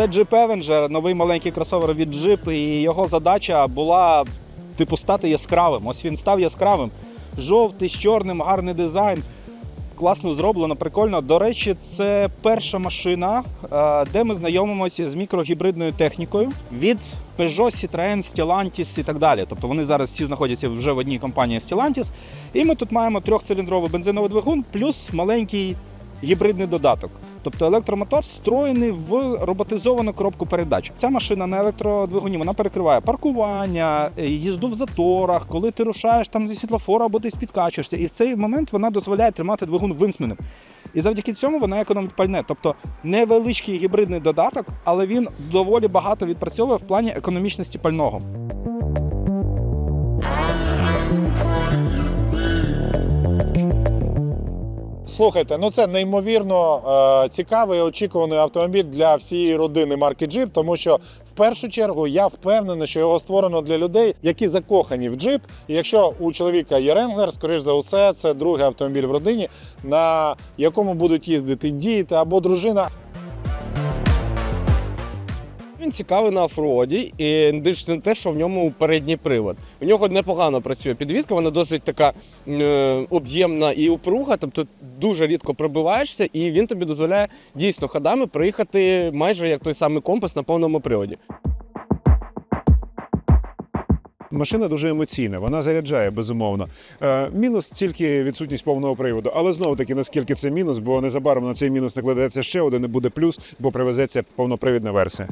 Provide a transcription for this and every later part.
Це Jeep Avenger, новий маленький кросовер від Jeep, і його задача була типу стати яскравим. Ось він став яскравим. Жовтий з чорним, гарний дизайн. Класно зроблено, прикольно. До речі, це перша машина, е, де ми знайомимося з мікрогібридною технікою від Peugeot, Citroën, Stellantis і так далі. Тобто вони зараз всі знаходяться вже в одній компанії Stellantis. І ми тут маємо трьохциліндровий бензиновий двигун плюс маленький гібридний додаток. Тобто електромотор встроєний в роботизовану коробку передач. Ця машина на електродвигуні вона перекриває паркування, е, їзду в заторах, коли ти рушаєш там зі світлофора або десь підкачуєшся. І в цей момент вона дозволяє тримати двигун вимкненим. І завдяки цьому вона економить пальне. Тобто невеличкий гібридний додаток, але він доволі багато відпрацьовує в плані економічності пального. Слухайте, ну це неймовірно е, цікавий очікуваний автомобіль для всієї родини марки Jeep, тому що в першу чергу я впевнений, що його створено для людей, які закохані в Jeep. І якщо у чоловіка є ренглер, скоріш за усе, це другий автомобіль в родині, на якому будуть їздити діти або дружина. Він цікавий на офроді і не на те, що в ньому передній привод. У нього непогано працює підвізка, вона досить така е, об'ємна і упруга, тобто дуже рідко пробиваєшся, і він тобі дозволяє дійсно ходами проїхати майже як той самий компас на повному приводі. Машина дуже емоційна, вона заряджає безумовно. Е, мінус тільки відсутність повного приводу. Але знову таки, наскільки це мінус, бо незабаром на цей мінус накладеться ще один і буде плюс, бо привезеться повнопривідна версія.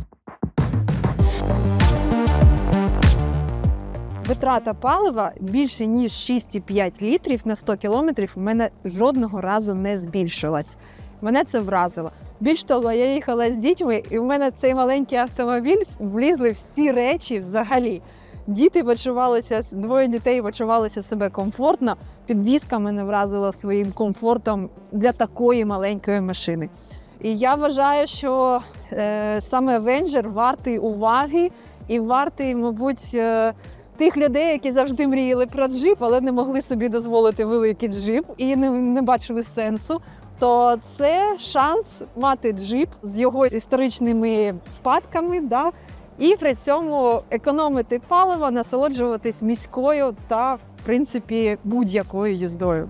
Витрата палива більше ніж 6,5 літрів на 100 кілометрів у мене жодного разу не збільшилась. Мене це вразило. Більш того, я їхала з дітьми, і в мене цей маленький автомобіль влізли всі речі взагалі. Діти почувалися, двоє дітей почувалися себе комфортно. Підвізка мене вразила своїм комфортом для такої маленької машини. І я вважаю, що е, саме Avenger вартий уваги і вартий, мабуть, е, тих людей, які завжди мріяли про джип, але не могли собі дозволити великий джип і не, не бачили сенсу. То це шанс мати джип з його історичними спадками, да, і при цьому економити паливо, насолоджуватись міською та, в принципі, будь-якою їздою.